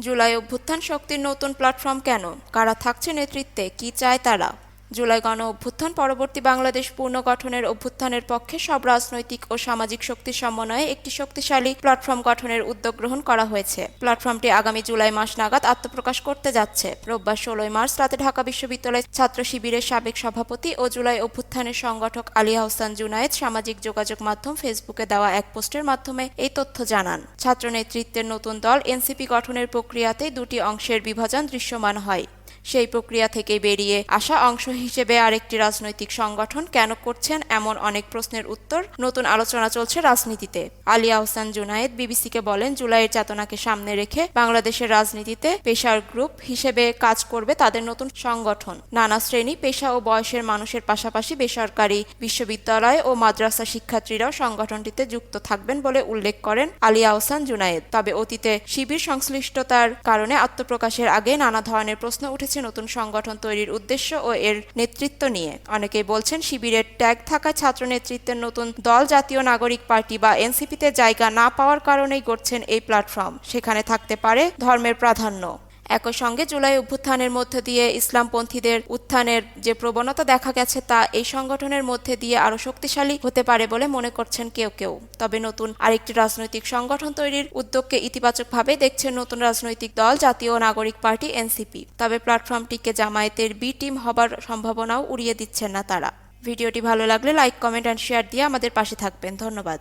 জুলাই অভ্যুত্থান শক্তির নতুন প্ল্যাটফর্ম কেন? কারা থাকছে নেতৃত্বে? কি চায় তারা? জুলাই গণ অভ্যুত্থান, পরবর্তী বাংলাদেশ পুনর্গঠনের অভ্যুত্থানের পক্ষে সব রাজনৈতিক ও সামাজিক শক্তির সমন্বয়ে একটি শক্তিশালী প্ল্যাটফর্ম গঠনের উদ্যোগ গ্রহণ করা হয়েছে। প্ল্যাটফর্মটি আগামী জুলাই মাস নাগাদ আত্মপ্রকাশ করতে যাচ্ছে। রোববার ষোলোই মার্চ রাতে ঢাকা বিশ্ববিদ্যালয় ছাত্র শিবিরের সাবেক সভাপতি ও জুলাই অভ্যুত্থানের সংগঠক আলী হোসেন জুনায়েদ সামাজিক যোগাযোগ মাধ্যম ফেসবুকে দেওয়া এক পোস্টের মাধ্যমে এই তথ্য জানান। ছাত্র নেতৃত্বের নতুন দল এনসিপি গঠনের প্রক্রিয়াতে দুটি অংশের বিভাজন দৃশ্যমান হয়। সেই প্রক্রিয়া থেকে বেরিয়ে আসা অংশ হিসেবে আরেকটি রাজনৈতিক সংগঠন কেন করছেন এমন অনেক প্রশ্নের উত্তর নতুন আলোচনা চলছে রাজনীতিতে। আলিয়া হোসেন জুনায়েদ বিবিসিকে বলেন, জুলাইয়ের চেতনাকে সামনে রেখে বাংলাদেশের রাজনীতিতে পেশার গ্রুপ হিসেবে কাজ করবে তাদের নতুন সংগঠন। নানা শ্রেণি, পেশা ও বয়সের মানুষের পাশাপাশি বেসরকারি বিশ্ববিদ্যালয় ও মাদ্রাসা শিক্ষার্থীরাও সংগঠনটিতে যুক্ত থাকবেন বলে উল্লেখ করেন আলিয়া হোসেন জুনায়েদ। তবে অতীতে শিবির সংশ্লিষ্টতার কারণে আত্মপ্রকাশের আগে নানা ধরনের প্রশ্ন উঠেছে। নতুন সংগঠন তৈরির উদ্দেশ্য ও এর নেতৃত্ব নিয়ে। অনেকেই বলছেন শিবিরের ট্যাগ থাকা ছাত্র নেতৃত্বের নতুন দল, জাতীয় নাগরিক পার্টি বা এনসিপিতে জায়গা না পাওয়ার কারণেই গড়ছেন এই প্ল্যাটফর্ম। সেখানে থাকতে পারে ধর্মের প্রাধান্য। একই সঙ্গে জুলাই অভ্যুত্থানের মধ্য দিয়ে ইসলামপন্থীদের উত্থানের যে প্রবণতা দেখা গেছে তা এই সংগঠনের মধ্যে দিয়ে আরও শক্তিশালী হতে পারে বলে মনে করছেন কেউ কেউ। তবে নতুন আরেকটি রাজনৈতিক সংগঠন তৈরির উদ্যোগকে ইতিবাচকভাবে দেখছেন নতুন রাজনৈতিক দল জাতীয় নাগরিক পার্টি এনসিপি। তবে প্ল্যাটফর্মটিকে জামায়াতের বি টিম হবার সম্ভাবনাও উড়িয়ে দিচ্ছেন না তারা। ভিডিওটি ভালো লাগলে লাইক, কমেন্ট অ্যান্ড শেয়ার দিয়ে আমাদের পাশে থাকবেন। ধন্যবাদ।